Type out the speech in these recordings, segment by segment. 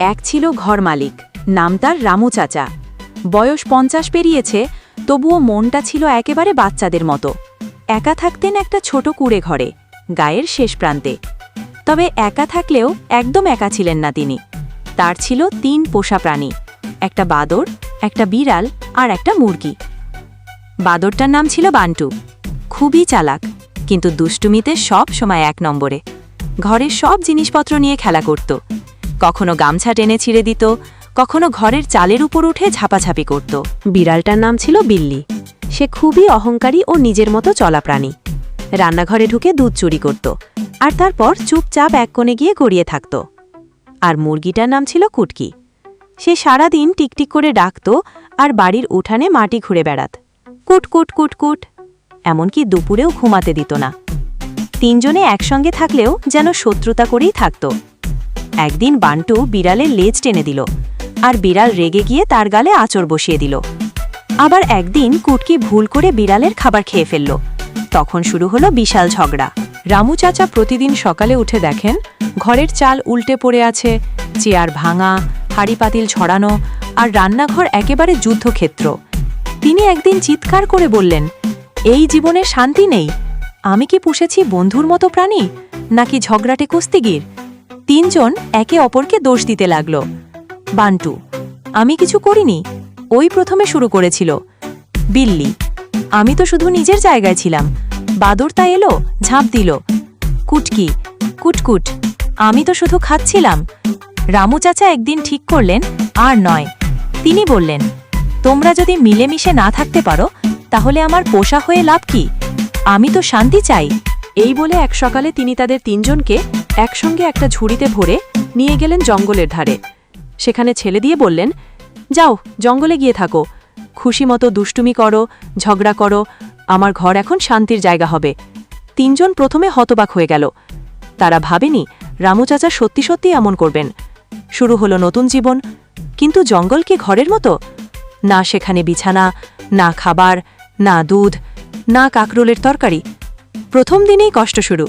এক ছিল ঘর মালিক, নাম তার রামু চাচা। বয়স পঞ্চাশ পেরিয়েছে, তবুও মনটা ছিল একেবারে বাচ্চাদের মতো। একা থাকতেন একটা ছোট কুড়ে ঘরে, গায়ের শেষ প্রান্তে। তবে একা থাকলেও একদম একা ছিলেন না তিনি। তার ছিল তিন পোষা প্রাণী, একটা বাদর, একটা বিড়াল আর একটা মুরগি। বাদরটার নাম ছিল বান্টু। খুবই চালাক, কিন্তু দুষ্টুমিতে সব সময় এক নম্বরে। ঘরের সব জিনিসপত্র নিয়ে খেলা করত। কখনো গামছা টেনে ছিঁড়ে দিত, কখনো ঘরের চালের উপর উঠে ঝাপাঝাপি করত। বিড়ালটার নাম ছিল বিল্লি। সে খুবই অহংকারী ও নিজের মতো চলা প্রাণী রান্নাঘরে ঢুকে দুধ চুরি করত আর তারপর চুপচাপ এক কোণে গিয়ে গড়িয়ে থাকত। আর মুরগিটার নাম ছিল কুটকি। সে সারাদিন টিকটিক করে ডাকত আর বাড়ির উঠানে মাটি ঘুরে বেড়াত। কুট কুট কুট কুট। এমনকি দুপুরেও ঘুমাতে দিত না। তিনজনে একসঙ্গে থাকলেও যেন শত্রুতা করেই থাকত। একদিন বান্টু বিড়ালের লেজ টেনে দিল আর বিড়াল রেগে গিয়ে তার গালে আঁচড় বসিয়ে দিল। আবার একদিন কুটকি ভুল করে বিড়ালের খাবার খেয়ে ফেলল। তখন শুরু হলো বিশাল ঝগড়া। রামু চাচা প্রতিদিন সকালে উঠে দেখেন, ঘরের চাল উল্টে পড়ে আছে, চেয়ার ভাঙা, হাড়ি পাতিল ছড়ানো আর রান্নাঘর একেবারে যুদ্ধক্ষেত্র। তিনি একদিন চিৎকার করে বললেন, এই জীবনে শান্তি নেই। আমি কি পুষেছি বন্ধুর মতো প্রাণী? নাকি ঝগড়াটে কুস্তিগির? তিনজন একে অপরকে দোষ দিতে লাগল। বান্টু, আমি কিছু করিনি। ওই প্রথমে শুরু করেছিল। বিল্লি, আমি তো শুধু নিজের জায়গায় ছিলাম। বাদর তা এলো, ঝাঁপ দিল। কুটকি, কুটকুট, আমি তো শুধু খাচ্ছিলাম। রামু চাচা একদিন ঠিক করলেন, আর নয়। তিনি বললেন, তোমরা যদি মিলেমিশে না থাকতে পারো, তাহলে আমার পোষা হয়ে লাভ কি? আমি তো শান্তি চাই। এই বলে এক সকালে তিনি তাদের তিনজনকে একসঙ্গে একটা ঝুড়িতে ভরে নিয়ে গেলেন জঙ্গলের ধারে। সেখানে ছেলে দিয়ে বললেন, যাও, জঙ্গলে গিয়ে থাকো। খুশি মতো দুষ্টুমি করো, ঝগড়া করো। আমার ঘর এখন শান্তির জায়গা হবে। তিনজন প্রথমে হতবাক হয়ে গেল। তারা ভাবেনি, রামু চাচা সত্যি সত্যি এমন করবেন। শুরু হলো নতুন জীবন। কিন্তু জঙ্গল কি ঘরের মতো? না সেখানে বিছানা, না খাবার, না দুধ, না কাকরোলের তরকারি। প্রথম দিনেই কষ্ট শুরু।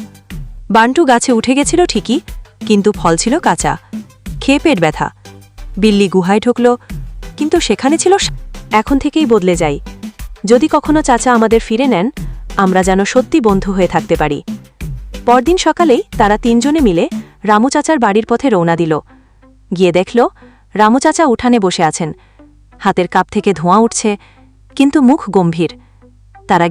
বান্টু গাছে উঠে গেছিল ঠিকই, কিন্তু ফল ছিল কাঁচা। খেয়ে পেট ব্যথা। বিল্লি গুহায় ঢুকল, কিন্তু সেখানে ছিল এখন থেকেই বদলে যাই। যদি কখনো চাচা আমাদের ফিরে নেন, আমরা যেন সত্যি বন্ধু হয়ে থাকতে পারি। পরদিন সকালেই তারা তিনজনে মিলে রামু চাচার বাড়ির পথে রওনা দিল। গিয়ে দেখল, রামু চাচা উঠানে বসে আছেন। হাতের কাপ থেকে ধোঁয়া উঠছে, কিন্তু মুখ গম্ভীর। তারা